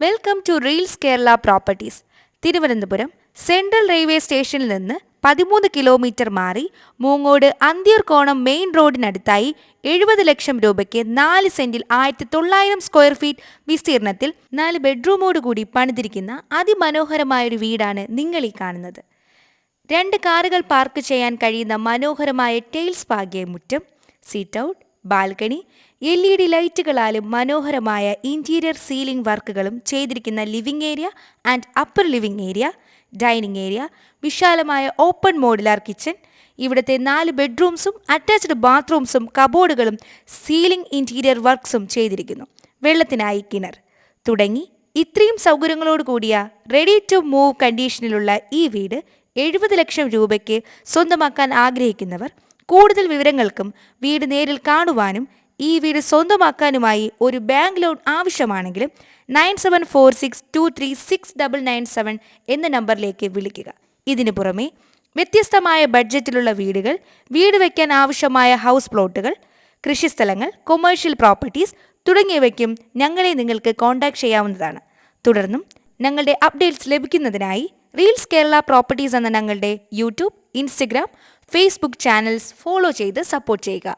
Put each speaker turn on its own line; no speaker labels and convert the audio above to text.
Welcome to reels Kerala properties Thiruvananthapuram central railway സ്റ്റേഷനിൽ നിന്ന് പതിമൂന്ന് കിലോമീറ്റർ മാറി മൂങ്ങോട് അന്തിയൂർക്കോണം മെയിൻ റോഡിനടുത്തായി എഴുപത് ലക്ഷം രൂപയ്ക്ക് നാല് സെന്റിൽ ആയിരത്തി തൊള്ളായിരം സ്ക്വയർ ഫീറ്റ് വിസ്തീർണത്തിൽ നാല് ബെഡ്റൂമോട് കൂടി പണിതിരിക്കുന്ന അതിമനോഹരമായ ഒരു വീടാണ് നിങ്ങൾ ഈ കാണുന്നത്. രണ്ട് കാറുകൾ പാർക്ക് ചെയ്യാൻ കഴിയുന്ന മനോഹരമായ ടെയിൽസ് പാകിയ മുറ്റം sit out balcony L E D ലൈറ്റുകളാലും മനോഹരമായ ഇന്റീരിയർ സീലിംഗ് വർക്കുകളും ചെയ്തിരിക്കുന്ന living area and upper living area dining area വിശാലമായ ഓപ്പൺ മോഡുലാർ കിച്ചൺ ഇവിടുത്തെ നാല് ബെഡ്റൂംസും അറ്റാച്ച്ഡ് ബാത്റൂംസും കബോർഡുകളും സീലിംഗ് ഇന്റീരിയർ വർക്ക്സും ചെയ്തിരിക്കുന്നു. വെള്ളത്തിനായി കിണർ. തുടങ്ങി ഇത്രയും സൗകര്യങ്ങളോട് കൂടിയ റെഡി ടു മൂവ് കണ്ടീഷനിലുള്ള ഈ വീട് എഴുപത് ലക്ഷം രൂപയ്ക്ക് സ്വന്തമാക്കാൻ ആഗ്രഹിക്കുന്നവർ കൂടുതൽ വിവരങ്ങൾക്കും വീട് നേരിൽ കാണുവാനും ഈ വീട് സ്വന്തമാക്കാനുമായി ഒരു bank loan ആവശ്യമാണെങ്കിലും nine seven four six two three six double nine seven എന്ന നമ്പറിലേക്ക് വിളിക്കുക. ഇതിനു പുറമെ വ്യത്യസ്തമായ ബഡ്ജറ്റിലുള്ള വീടുകൾ വീട് വയ്ക്കാൻ ആവശ്യമായ ഹൗസ് പ്ലോട്ടുകൾ കൃഷിസ്ഥലങ്ങൾ കൊമേഴ്ഷ്യൽ പ്രോപ്പർട്ടീസ് തുടങ്ങിയവയ്ക്കും ഞങ്ങളെ നിങ്ങൾക്ക് കോൺടാക്ട് ചെയ്യാവുന്നതാണ്. തുടർന്നും ഞങ്ങളുടെ അപ്ഡേറ്റ്സ് ലഭിക്കുന്നതിനായി റീൽസ് കേരള പ്രോപ്പർട്ടീസ് എന്ന ഞങ്ങളുടെ YouTube Instagram Facebook channels follow ചെയ്ത് സപ്പോർട്ട് ചെയ്യുക.